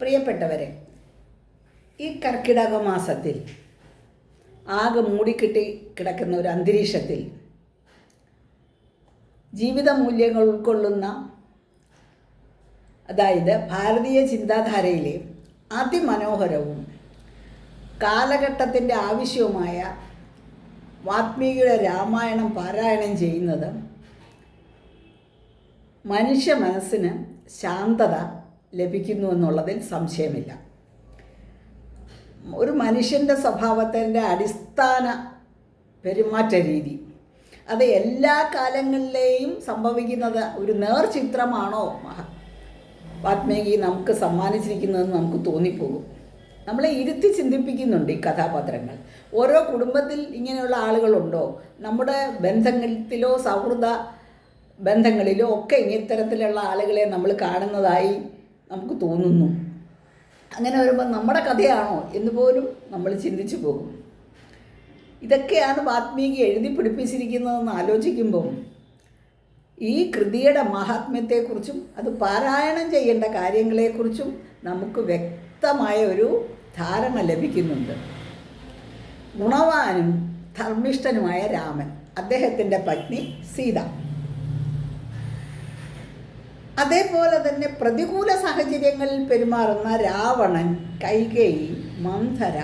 പ്രിയപ്പെട്ടവരെ ഈ കർക്കിടക മാസത്തിൽ ആകെ മൂടിക്കിട്ടി കിടക്കുന്ന ഒരു അന്തരീക്ഷത്തിൽ ജീവിത മൂല്യങ്ങൾ ഉൾക്കൊള്ളുന്ന അതായത് ഭാരതീയ ചിന്താധാരയിലെ അതിമനോഹരവും കാലഘട്ടത്തിന്റെ ആവശ്യവുമായ വാത്മീകിയുടെ രാമായണം പാരായണം ചെയ്യുന്നത് മനുഷ്യ മനസ്സിന് ശാന്തത ലഭിക്കുന്നു എന്നുള്ളതിൽ സംശയമില്ല. ഒരു മനുഷ്യന്റെ സ്വഭാവത്തിന്റെ അടിസ്ഥാന പെരുമാറ്റ രീതി. അത് എല്ലാ കാലങ്ങളിലെയും സംഭവിക്കുന്നത് ഒരു നേർചിത്രമാണോ? ചിത്രമാണോ വാത്മീകി നമുക്ക് സമ്മാനിച്ചിരിക്കുന്നതെന്ന് നമുക്ക് തോന്നിപ്പോകും. നമ്മളെ ഇരുത്തി ചിന്തിപ്പിക്കുന്നുണ്ട് ഈ കഥാപാത്രങ്ങൾ. ഓരോ കുടുംബത്തിൽ ഇങ്ങനെയുള്ള ആളുകളുണ്ടോ? നമ്മുടെ ബന്ധങ്ങളിലോ സൗഹൃദ ബന്ധങ്ങളിലോ ഒക്കെ ഇത്തരത്തിലുള്ള ആളുകളെ നമ്മൾ കാണുന്നതായി നമുക്ക് തോന്നുന്നു. അങ്ങനെ വരുമ്പോൾ നമ്മുടെ കഥയാണോ എന്ന് പോലും നമ്മൾ ചിന്തിച്ചു പോകും. ഇതൊക്കെയാണ് വാത്മീകി എഴുതി പിടിപ്പിച്ചിരിക്കുന്നതെന്ന് ആലോചിക്കുമ്പോൾ ഈ കൃതിയുടെ മഹാത്മ്യത്തെക്കുറിച്ചും അത് പാരായണം ചെയ്യേണ്ട കാര്യങ്ങളെക്കുറിച്ചും നമുക്ക് വ്യക്തമായ ഒരു ധാരണ ലഭിക്കുന്നുണ്ട്. ഗുണവാനും ധർമ്മിഷ്ഠനുമായ രാമൻ അദ്ദേഹത്തിന്റെ പത്നി സീത. അതേപോലെ തന്നെ പ്രതികൂല സാഹചര്യങ്ങളിൽ പെരുമാറുന്ന രാവണൻ കൈകേയി മന്ധര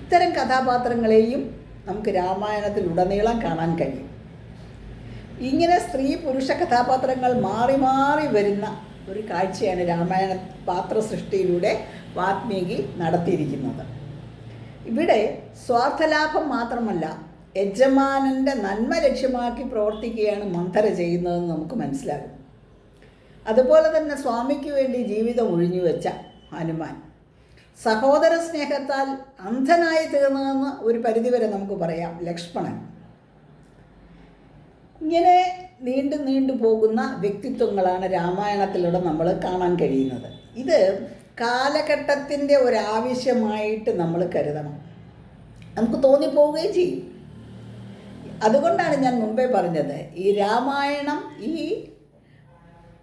ഇത്തരം കഥാപാത്രങ്ങളെയും നമുക്ക് രാമായണത്തിൽ ഉടനീളം കാണാൻ കഴിയും. ഇങ്ങനെ സ്ത്രീ പുരുഷ കഥാപാത്രങ്ങൾ മാറി മാറി വരുന്ന ഒരു കാഴ്ചയാണ് രാമായണ പാത്ര സൃഷ്ടിയിലൂടെ വാത്മീകി നടത്തിയിരിക്കുന്നത്. ഇവിടെ സ്വാർത്ഥലാഭം മാത്രമല്ല യജമാനന്റെ നന്മ ലക്ഷ്യമാക്കി പ്രവർത്തിക്കുകയാണ് മന്ധര ചെയ്യുന്നതെന്ന് നമുക്ക് മനസ്സിലാകും. അതുപോലെ തന്നെ സ്വാമിക്ക് വേണ്ടി ജീവിതം ഒഴിഞ്ഞു വെച്ച ഹനുമാൻ. സഹോദര സ്നേഹത്താൽ അന്ധനായി തീർന്നതെന്ന് ഒരു പരിധിവരെ നമുക്ക് പറയാം ലക്ഷ്മണൻ. ഇങ്ങനെ നീണ്ടു നീണ്ടു പോകുന്ന വ്യക്തിത്വങ്ങളാണ് രാമായണത്തിലൂടെ നമ്മൾ കാണാൻ കഴിയുന്നത്. ഇത് കാലഘട്ടത്തിന്റെ ഒരാവശ്യമായിട്ട് നമ്മൾ കരുതണം. നമുക്ക് തോന്നിപ്പോവുകയും ചെയ്യും. അതുകൊണ്ടാണ് ഞാൻ മുമ്പേ പറഞ്ഞത് ഈ രാമായണം ഈ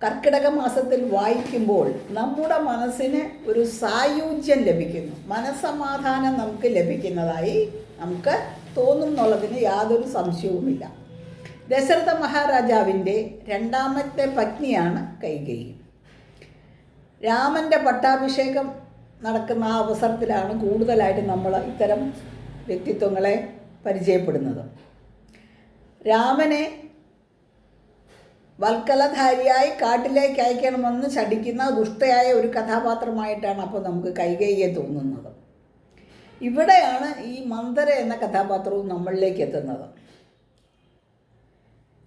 കർക്കിടക മാസത്തിൽ വായിക്കുമ്പോൾ നമ്മുടെ മനസ്സിന് ഒരു സായുജ്യം ലഭിക്കുന്നു. മനസ്സമാധാനം നമുക്ക് ലഭിക്കുന്നതായി നമുക്ക് തോന്നും എന്നുള്ളതിന് യാതൊരു സംശയവുമില്ല. ദശരഥ മഹാരാജാവിന്റെ രണ്ടാമത്തെ പത്നിയാണ് കൈകേയി. രാമന്റെ പട്ടാഭിഷേകം നടക്കുന്ന ആ അവസരത്തിലാണ് കൂടുതലായിട്ട് നമ്മൾ ഇത്തരം വ്യക്തിത്വങ്ങളെ പരിചയപ്പെടുന്നത്. രാമനെ വൽക്കലധാരിയായി കാട്ടിലേക്ക് അയക്കണമെന്ന് ചടിക്കുന്ന ദുഷ്ടയായ ഒരു കഥാപാത്രമായിട്ടാണ് അപ്പോൾ നമുക്ക് കൈകൈയെ തോന്നുന്നത്. ഇവിടെയാണ് ഈ മന്ദര എന്ന കഥാപാത്രവും നമ്മളിലേക്ക് എത്തുന്നത്.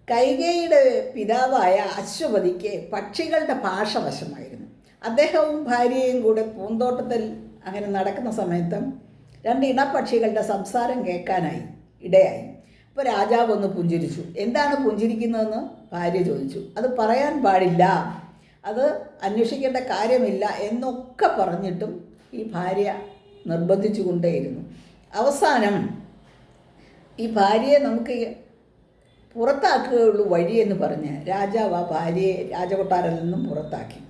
കൈകയുടെ പിതാവായ അശ്വപതിക്ക് പക്ഷികളുടെ ഭാഷ വശമായിരുന്നു. അദ്ദേഹവും ഭാര്യയും കൂടെ പൂന്തോട്ടത്തിൽ അങ്ങനെ നടക്കുന്ന സമയത്ത് രണ്ട് ഇണപ്പക്ഷികളുടെ സംസാരം കേൾക്കാനായി ഇടയായി. അപ്പോൾ രാജാവ് ഒന്ന് പുഞ്ചിരിച്ചു. എന്താണ് പുഞ്ചിരിക്കുന്നതെന്ന്? ഭാര്യ ചോദിച്ചു. അത് പറയാൻ പാടില്ല. അത് അന്വേഷിക്കേണ്ട കാര്യമില്ല എന്നൊക്കെ പറഞ്ഞിട്ടും ഈ ഭാര്യ നിർബന്ധിച്ചു കൊണ്ടേയിരുന്നു അവസാനം ഈ ഭാര്യയെ നമുക്ക് പുറത്താക്കുകയുള്ളൂ വഴിയെന്ന് പറഞ്ഞ് രാജാവ് ആ ഭാര്യയെ രാജകൊട്ടാരിൽ നിന്നും പുറത്താക്കി.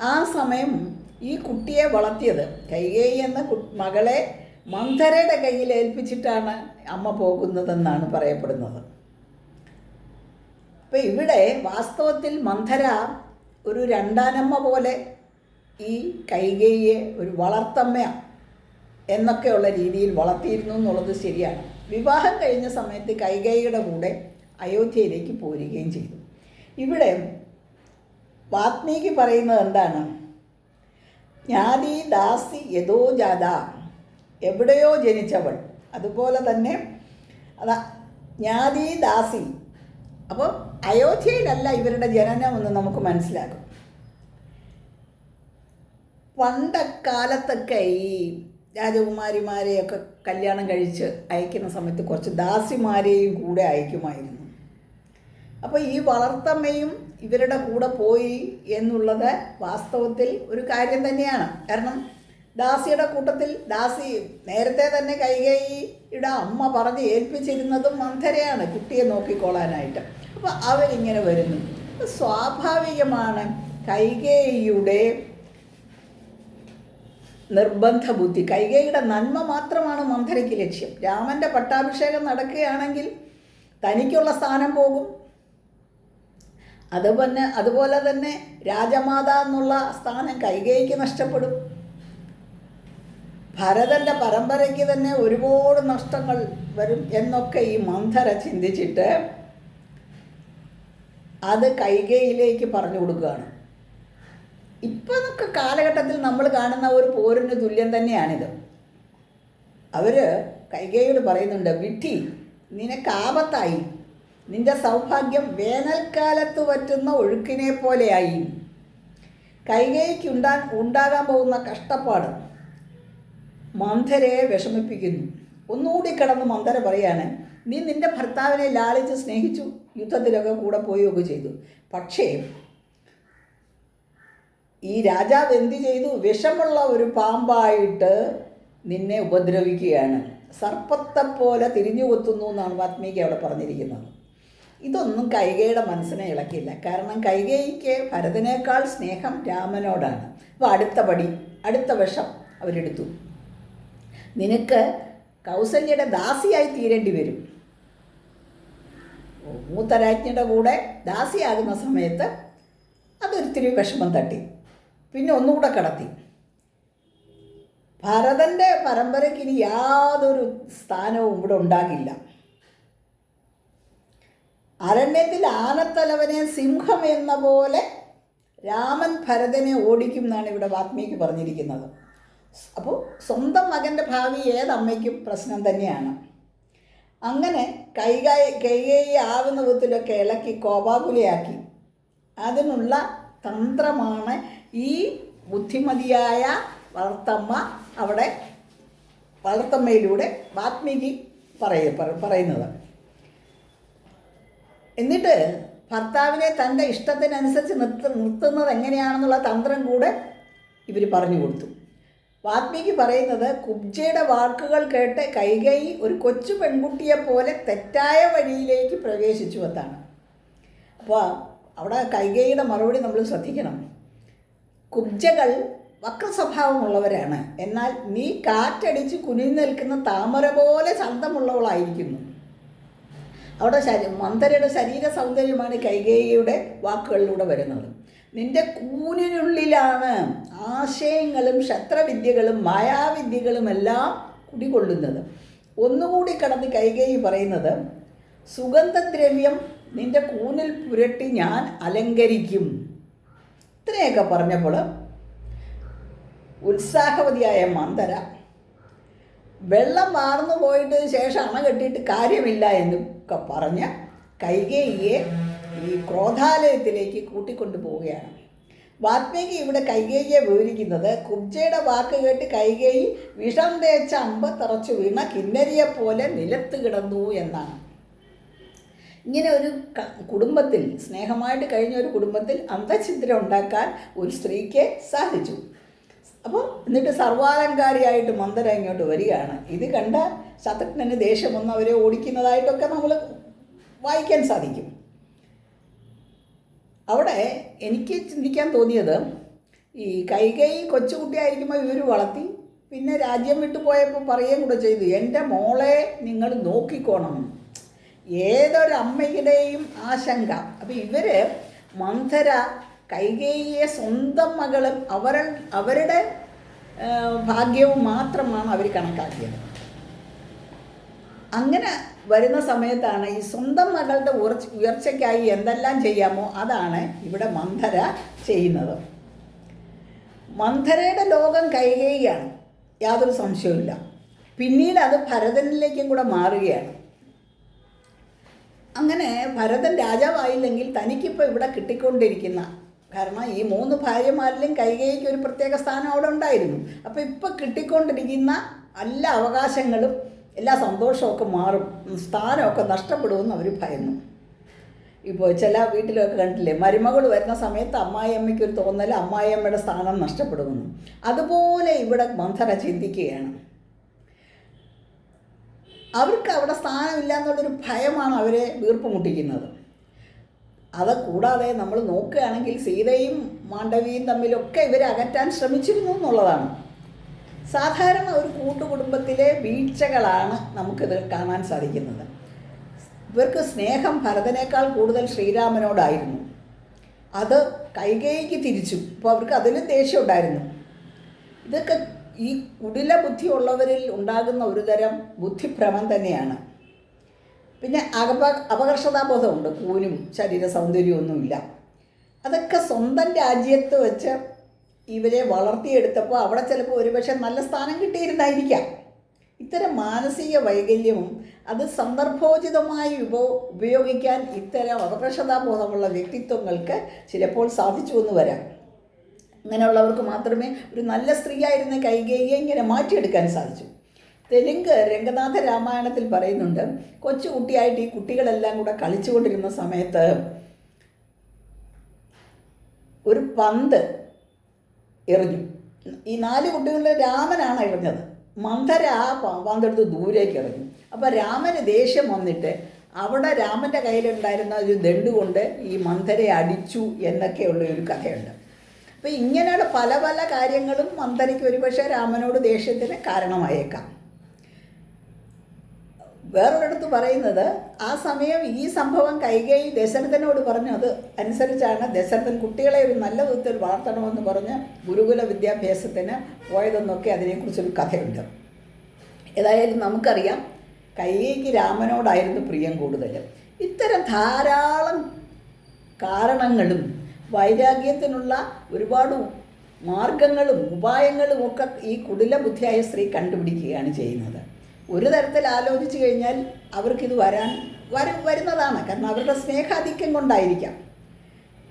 ആ സമയം ഈ കുട്ടിയെ വളർത്തിയത് കൈകേയി എന്ന മകളെ മന്ധരയുടെ കയ്യിൽ ഏൽപ്പിച്ചിട്ടാണ് അമ്മ പോകുന്നതെന്നാണ് പറയപ്പെടുന്നത്. അപ്പം ഇവിടെ വാസ്തവത്തിൽ മന്ധര ഒരു രണ്ടാനമ്മ പോലെ ഈ കൈകയെ ഒരു വളർത്തമ്മ എന്നൊക്കെയുള്ള രീതിയിൽ വളർത്തിയിരുന്നു എന്നുള്ളത് ശരിയാണ്. വിവാഹം കഴിഞ്ഞ സമയത്ത് കൈകേയിയുടെ കൂടെ അയോധ്യയിലേക്ക് പോരുകയും ചെയ്തു. ഇവിടെ വാത്മീകി പറയുന്നത് എന്താണ്? ജ്ഞാതി ദാസി യഥോ ജാത എവിടെയോ ജനിച്ചവൾ. അതുപോലെ തന്നെ അതാ ജ്ഞാതി ദാസി. അപ്പോൾ അയോധ്യയിലല്ല ഇവരുടെ ജനനം എന്ന് നമുക്ക് മനസ്സിലാകും. പണ്ടക്കാലത്തൊക്കെ ഈ രാജകുമാരിമാരെയൊക്കെ കല്യാണം കഴിച്ച് അയക്കുന്ന സമയത്ത് കുറച്ച് ദാസിമാരെയും കൂടെ അയക്കുമായിരുന്നു. അപ്പോൾ ഈ വളർത്തമ്മയും ഇവരുടെ കൂടെ പോയി എന്നുള്ളത് വാസ്തവത്തിൽ ഒരു കാര്യം തന്നെയാണ്. കാരണം ദാസിയുടെ കൂട്ടത്തിൽ ദാസി നേരത്തെ തന്നെ കൈകൈയുടെ അമ്മ പറഞ്ഞ് ഏൽപ്പിച്ചിരുന്നതും മന്ധരയാണ് കുട്ടിയെ നോക്കിക്കോളാനായിട്ട് അപ്പോൾ അവരിങ്ങനെ വരുന്നു. സ്വാഭാവികമാണ് കൈകേയിയുടെ നിർബന്ധ ബുദ്ധി കൈകൈയുടെ നന്മ മാത്രമാണ് മന്ധരയ്ക്ക് ലക്ഷ്യം. രാമന്റെ പട്ടാഭിഷേകം നടക്കുകയാണെങ്കിൽ തനിക്കുള്ള സ്ഥാനം പോകും. അതുപോലെ അതുപോലെ തന്നെ രാജമാത എന്നുള്ള സ്ഥാനം കൈകേയിക്ക് നഷ്ടപ്പെടും. ഭരതന്റെ പരമ്പരയ്ക്ക് തന്നെ ഒരുപാട് നഷ്ടങ്ങൾ വരും എന്നൊക്കെ ഈ മന്ധര ചിന്തിച്ചിട്ട് അത് കൈകയിലേക്ക് പറഞ്ഞു കൊടുക്കുകയാണ്. ഇപ്പോഴൊക്കെ കാലഘട്ടത്തിൽ നമ്മൾ കാണുന്ന ഒരു പോരിന് തുല്യം തന്നെയാണിത്. അവർ കൈകയോട് പറയുന്നുണ്ട് വിട്ടി നിനക്ക് ആപത്തായി. നിന്റെ സൗഭാഗ്യം വേനൽക്കാലത്ത് പറ്റുന്ന ഒഴുക്കിനെ പോലെയായി. കൈകൈക്ക് ഉണ്ടാ ഉണ്ടാകാൻ പോകുന്ന കഷ്ടപ്പാട് മന്ധരയെ വിഷമിപ്പിക്കുന്നു. ഒന്നുകൂടി കിടന്ന് മന്ധര പറയാണ് നീ നിന്റെ ഭർത്താവിനെ ലാളിച്ച് സ്നേഹിച്ചു യുദ്ധത്തിലൊക്കെ കൂടെ പോവുകയൊക്കെ ചെയ്തു. പക്ഷേ ഈ രാജാവ് എന്ത് ചെയ്തു? വിഷമുള്ള ഒരു പാമ്പായിട്ട് നിന്നെ ഉപദ്രവിക്കുകയാണ്. സർപ്പത്തെ പോലെ തിരിഞ്ഞു കൊത്തുന്നു എന്നാണ് വാത്മീകി അവിടെ പറഞ്ഞിരിക്കുന്നത്. ഇതൊന്നും കൈകയുടെ മനസ്സിനെ ഇളക്കില്ല. കാരണം കൈകേയിക്ക് ഭരതനേക്കാൾ സ്നേഹം രാമനോടാണ്. അപ്പോൾ അടുത്ത പടി അടുത്ത വിഷം അവരെടുത്തു. നിനക്ക് കൗസല്യയുടെ ദാസിയായി തീരേണ്ടി വരും. മൂത്തരാജ്ഞിയുടെ കൂടെ ദാസിയാകുന്ന സമയത്ത് അതൊരിത്തിരി വിഷമം തട്ടി. പിന്നെ ഒന്നുകൂടെ കടത്തി. ഭരതന്റെ പരമ്പരയ്ക്ക് ഇനി യാതൊരു സ്ഥാനവും ഇവിടെ ഉണ്ടാകില്ല. അരണ്യത്തിൽ ആനത്തലവനെ സിംഹം എന്ന പോലെ രാമൻ ഭരതനെ ഓടിക്കും എന്നാണ് ഇവിടെ വാത്മീകി പറഞ്ഞിരിക്കുന്നത്. അപ്പോൾ സ്വന്തം മകന്റെ ഭാവി ഏതമ്മയ്ക്കും പ്രശ്നം തന്നെയാണ്. അങ്ങനെ കൈകൈ കൈകൈ ആവുന്ന വിധത്തിലൊക്കെ ഇളക്കി കോപാകുലയാക്കി. അതിനുള്ള തന്ത്രമാണ് ഈ ബുദ്ധിമതിയായ വളർത്തമ്മ അവിടെ വളർത്തമ്മയിലൂടെ വാത്മീകി പറയ പറ- പറയുന്നത്. എന്നിട്ട് ഭർത്താവിനെ തന്റെ ഇഷ്ടത്തിനനുസരിച്ച് നിർത്ത നിർത്തുന്നത് എങ്ങനെയാണെന്നുള്ള തന്ത്രം കൂടെ ഇവർ പറഞ്ഞു കൊടുത്തു. വാത്മീകി പറയുന്നത് കുബ്ജയുടെ വാക്കുകൾ കേട്ട് കൈകൈ ഒരു കൊച്ചു പെൺകുട്ടിയെ പോലെ തെറ്റായ വഴിയിലേക്ക് പ്രവേശിച്ചു എന്നാണ്. അപ്പോൾ അവിടെ കൈകൈയുടെ മറുപടി നമ്മൾ ശ്രദ്ധിക്കണം. കുബ്ജകൾ വക്രസ്വഭാവമുള്ളവരാണ്. എന്നാൽ നീ കാറ്റടിച്ച് കുനിഞ്ഞു നിൽക്കുന്ന താമര പോലെ ശബ്ദമുള്ളവളായിരിക്കുന്നു. അവിടെ ശരീ മന്ദരയുടെ ശരീര സൗന്ദര്യമാണ് കൈകേയിയുടെ വാക്കുകളിലൂടെ വരുന്നത്. നിന്റെ കൂനിനുള്ളിലാണ് ആശയങ്ങളും ശത്രവിദ്യകളും മായാവിദ്യകളും എല്ലാം കുടികൊള്ളുന്നത്. ഒന്നുകൂടി കടന്ന് കൈകേയി പറയുന്നത് സുഗന്ധദ്രവ്യം നിന്റെ കൂനിൽ പുരട്ടി ഞാൻ അലങ്കരിക്കും. ഇത്രയൊക്കെ പറഞ്ഞപ്പോൾ ഉത്സാഹവതിയായ മന്ദര വെള്ളം വാർന്നു പോയിട്ട് ശേഷം അണ കെട്ടിയിട്ട് കാര്യമില്ല എന്നൊക്കെ പറഞ്ഞ കൈകേയിയെ ഈ ക്രോധാലയത്തിലേക്ക് കൂട്ടിക്കൊണ്ടു പോവുകയാണ് വാത്മീകി ഇവിടെ കൈകേയെ വിവരിക്കുന്നത് കുബ്ജയുടെ വാക്ക് കേട്ട് കൈകേയി വിഷം തേച്ച അമ്പ തറച്ചു വീണ കിന്നരിയെ പോലെ നിലത്ത് കിടന്നു എന്നാണ്. ഇങ്ങനെ ഒരു കുടുംബത്തിൽ സ്നേഹമായിട്ട് കഴിഞ്ഞ ഒരു കുടുംബത്തിൽ അന്തഛിദ്ര ഉണ്ടാക്കാൻ ഒരു സ്ത്രീക്ക് സാധിച്ചു. അപ്പോൾ എന്നിട്ട് സർവാലങ്കാരിയായിട്ട് മന്ദര ഇങ്ങോട്ട് വരികയാണ്. ഇത് കണ്ട ശത്രുഘ്നന് ദേഷ്യം വന്ന് അവരെ ഓടിക്കുന്നതായിട്ടൊക്കെ നമ്മൾ വായിക്കാൻ സാധിക്കും. അവിടെ എനിക്ക് ചിന്തിക്കാൻ തോന്നിയത് ഈ കൈകൈ കൊച്ചുകുട്ടിയായിരിക്കുമ്പോൾ ഇവർ വളർത്തി പിന്നെ രാജ്യം വിട്ടു പോയപ്പോൾ പറയുകയും കൂടെ ചെയ്തു എന്റെ മോളെ നിങ്ങൾ നോക്കിക്കോണം. ഏതൊരു ഏതൊരമ്മയുടെയും ആശങ്ക. അപ്പം ഇവർ മന്ധര കൈകേയിയെ സ്വന്തം മകളും അവർ അവരുടെ ഭാഗ്യവും മാത്രമാണ് അവർ കണക്കാക്കിയത്. അങ്ങനെ വരുന്ന സമയത്താണ് ഈ സ്വന്തം മകളുടെ ഉയർച്ച ഉയർച്ചയ്ക്കായി എന്തെല്ലാം ചെയ്യാമോ അതാണ് ഇവിടെ മന്ധര ചെയ്യുന്നത്. മന്ധരയുടെ ലോകം കൈകേയാണ് യാതൊരു സംശയവുമില്ല. പിന്നീട് അത് ഭരതനിലേക്കും കൂടെ മാറുകയാണ്. അങ്ങനെ ഭരതൻ രാജാവായില്ലെങ്കിൽ തനിക്കിപ്പോൾ ഇവിടെ കിട്ടിക്കൊണ്ടിരിക്കുന്ന കാരണം ഈ മൂന്ന് ഭാര്യമാരിലും കൈകേയിക്ക് ഒരു പ്രത്യേക സ്ഥാനം അവിടെ ഉണ്ടായിരുന്നു. അപ്പോൾ ഇപ്പോൾ കിട്ടിക്കൊണ്ടിരിക്കുന്ന എല്ലാ അവകാശങ്ങളും എല്ലാ സന്തോഷമൊക്കെ മാറും. സ്ഥാനമൊക്കെ നഷ്ടപ്പെടുമെന്ന് അവർ ഭയന്നു ഇപ്പോൾ ചില വീട്ടിലൊക്കെ കണ്ടില്ലേ മരുമകൾ വരുന്ന സമയത്ത് അമ്മായിയമ്മയ്ക്ക് ഒരു തോന്നൽ അമ്മായിയമ്മയുടെ സ്ഥാനം നഷ്ടപ്പെടുമെന്ന്. അതുപോലെ ഇവിടെ മന്ധര ചിന്തിക്കുകയാണ്. അവർക്ക് അവിടെ സ്ഥാനമില്ല എന്നുള്ളൊരു ഭയമാണ് അവരെ വീർപ്പ് മുട്ടിക്കുന്നത്. അത് കൂടാതെ നമ്മൾ നോക്കുകയാണെങ്കിൽ സീതയും മാണ്ഡവിയും തമ്മിലൊക്കെ ഇവരെ അകറ്റാൻ ശ്രമിച്ചിരുന്നു എന്നുള്ളതാണ്. സാധാരണ ഒരു കൂട്ടുകുടുംബത്തിലെ വീഴ്ചകളാണ് നമുക്കിത് കാണാൻ സാധിക്കുന്നത്. ഇവർക്ക് സ്നേഹം ഭരതനേക്കാൾ കൂടുതൽ ശ്രീരാമനോടായിരുന്നു. അത് കൈകേയിക്ക് തിരിച്ചു. അപ്പോൾ അവർക്ക് അതിലും ദേഷ്യം ഉണ്ടായിരുന്നു ഇതൊക്കെ ഈ കുടില ബുദ്ധി ഉള്ളവരിൽ ഉണ്ടാകുന്ന ഒരു തരം ബുദ്ധിഭ്രമം തന്നെയാണ്. പിന്നെ അപ അപകർഷതാബോധമുണ്ട്. കൂനും ശരീര സൗന്ദര്യമൊന്നുമില്ല അതൊക്കെ സ്വന്തം രാജ്യത്ത് വെച്ച് ഇവരെ വളർത്തിയെടുത്തപ്പോൾ അവിടെ ചിലപ്പോൾ ഒരുപക്ഷെ നല്ല സ്ഥാനം കിട്ടിയിരുന്നായിരിക്കാം. ഇത്തരം മാനസിക വൈകല്യവും അത് സന്ദർഭോചിതമായി ഉപ ഉപയോഗിക്കാൻ ഇത്തരം അപകർഷതാബോധമുള്ള വ്യക്തിത്വങ്ങൾക്ക് ചിലപ്പോൾ സാധിച്ചു എന്ന് വരാം. അങ്ങനെയുള്ളവർക്ക് മാത്രമേ ഒരു നല്ല സ്ത്രീയായിരുന്ന കൈകേയെ ഇങ്ങനെ മാറ്റിയെടുക്കാൻ സാധിച്ചു. തെലുങ്ക് രംഗനാഥ രാമായണത്തിൽ പറയുന്നുണ്ട് കൊച്ചുകുട്ടിയായിട്ട് ഈ കുട്ടികളെല്ലാം കൂടെ കളിച്ചുകൊണ്ടിരുന്ന സമയത്ത് ഒരു പന്ത് എറിഞ്ഞു. ഈ നാല് കുട്ടികളിൽ രാമനാണ് എറിഞ്ഞത്. മന്ധര ആ പ- പന്തെടുത്ത് ദൂരേക്ക് എറിഞ്ഞു. അപ്പോൾ രാമന് ദേഷ്യം വന്നിട്ട് അവിടെ രാമന്റെ കയ്യിലുണ്ടായിരുന്ന ഒരു ദണ്ട് കൊണ്ട് ഈ മന്ധരയെ അടിച്ചു എന്നൊക്കെയുള്ള ഒരു കഥയുണ്ട്. അപ്പോൾ ഇങ്ങനെയുള്ള പല പല കാര്യങ്ങളും മന്ധരയ്ക്ക് ഒരുപക്ഷെ രാമനോട് ദേഷ്യത്തിന് കാരണമായേക്കാം. വേറൊരിടത്ത് പറയുന്നത് ആ സമയം ഈ സംഭവം കൈകൈ ദശരഥനോട് പറഞ്ഞു. അത് അനുസരിച്ചാണ് ദശരഥൻ കുട്ടികളെ ഒരു നല്ല വിധത്തിൽ വളർത്തണമെന്ന് പറഞ്ഞ് ഗുരുകുല വിദ്യാഭ്യാസത്തിന് പോയതെന്നൊക്കെ അതിനെക്കുറിച്ചൊരു കഥയുണ്ട്. ഏതായാലും നമുക്കറിയാം കൈകൈക്ക് രാമനോടായിരുന്നു പ്രിയം കൂടുതൽ ഇത്തരം ധാരാളം കാരണങ്ങളും വൈരാഗ്യത്തിനുള്ള ഒരുപാട് മാർഗങ്ങളും ഉപായങ്ങളും ഒക്കെ ഈ കുടില ബുദ്ധിയായ സ്ത്രീ കണ്ടുപിടിക്കുകയാണ് ചെയ്യുന്നത്. ഒരു തരത്തിൽ ആലോചിച്ച് കഴിഞ്ഞാൽ അവർക്കിത് വരാൻ വര വരുന്നതാണ്. കാരണം അവരുടെ സ്നേഹാധിക്യം കൊണ്ടായിരിക്കാം.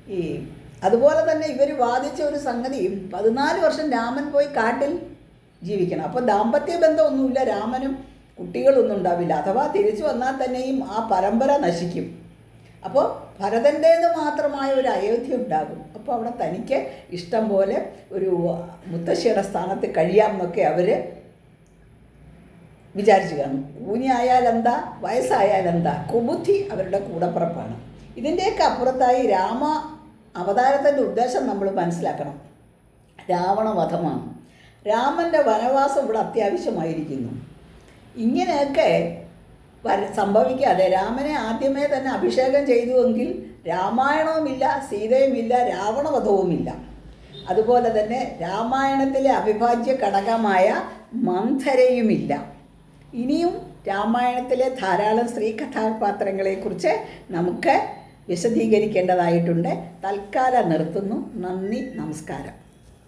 ഈ അതുപോലെ തന്നെ ഇവർ വാദിച്ച ഒരു സംഗതി പതിനാല് വർഷം രാമൻ പോയി കാട്ടിൽ ജീവിക്കണം. അപ്പോൾ ദാമ്പത്യ ബന്ധമൊന്നുമില്ല രാമനും കുട്ടികളൊന്നും ഉണ്ടാവില്ല. അഥവാ തിരിച്ചു വന്നാൽ തന്നെയും ആ പരമ്പര നശിക്കും. അപ്പോൾ ഭരതന്റേത് മാത്രമായ ഒരു അയോധ്യ ഉണ്ടാകും. അപ്പോൾ അവിടെ തനിക്ക് ഇഷ്ടം പോലെ ഒരു മുത്തശ്ശിയുടെ സ്ഥാനത്ത് കഴിയാമെന്നൊക്കെ അവർ വിചാരിച്ചു കാണും. വയസ്സായാൽ എന്താ കുബുദ്ധി അവരുടെ കൂടപ്പുറപ്പാണ്. ഇതിന്റെയൊക്കെ അപ്പുറത്തായി രാമ അവതാരത്തിന്റെ ഉദ്ദേശം നമ്മൾ മനസ്സിലാക്കണം. രാവണവധമാണ്. രാമന്റെ വനവാസം ഇവിടെ അത്യാവശ്യമായിരിക്കുന്നു. ഇങ്ങനെയൊക്കെ വര സംഭവിക്കാതെ രാമനെ ആദ്യമേ തന്നെ അഭിഷേകം ചെയ്തുവെങ്കിൽ രാമായണവുമില്ല സീതയുമില്ല രാവണവധവുമില്ല. അതുപോലെ തന്നെ രാമായണത്തിലെ അവിഭാജ്യ ഘടകമായ മന്ധരയുമില്ല. ഇനിയും രാമായണത്തിലെ ധാരാളം സ്ത്രീ കഥാപാത്രങ്ങളെക്കുറിച്ച് നമുക്ക് വിശദീകരിക്കേണ്ടതായിട്ടുണ്ട്. തൽക്കാലം നിർത്തുന്നു. നന്ദി നമസ്കാരം.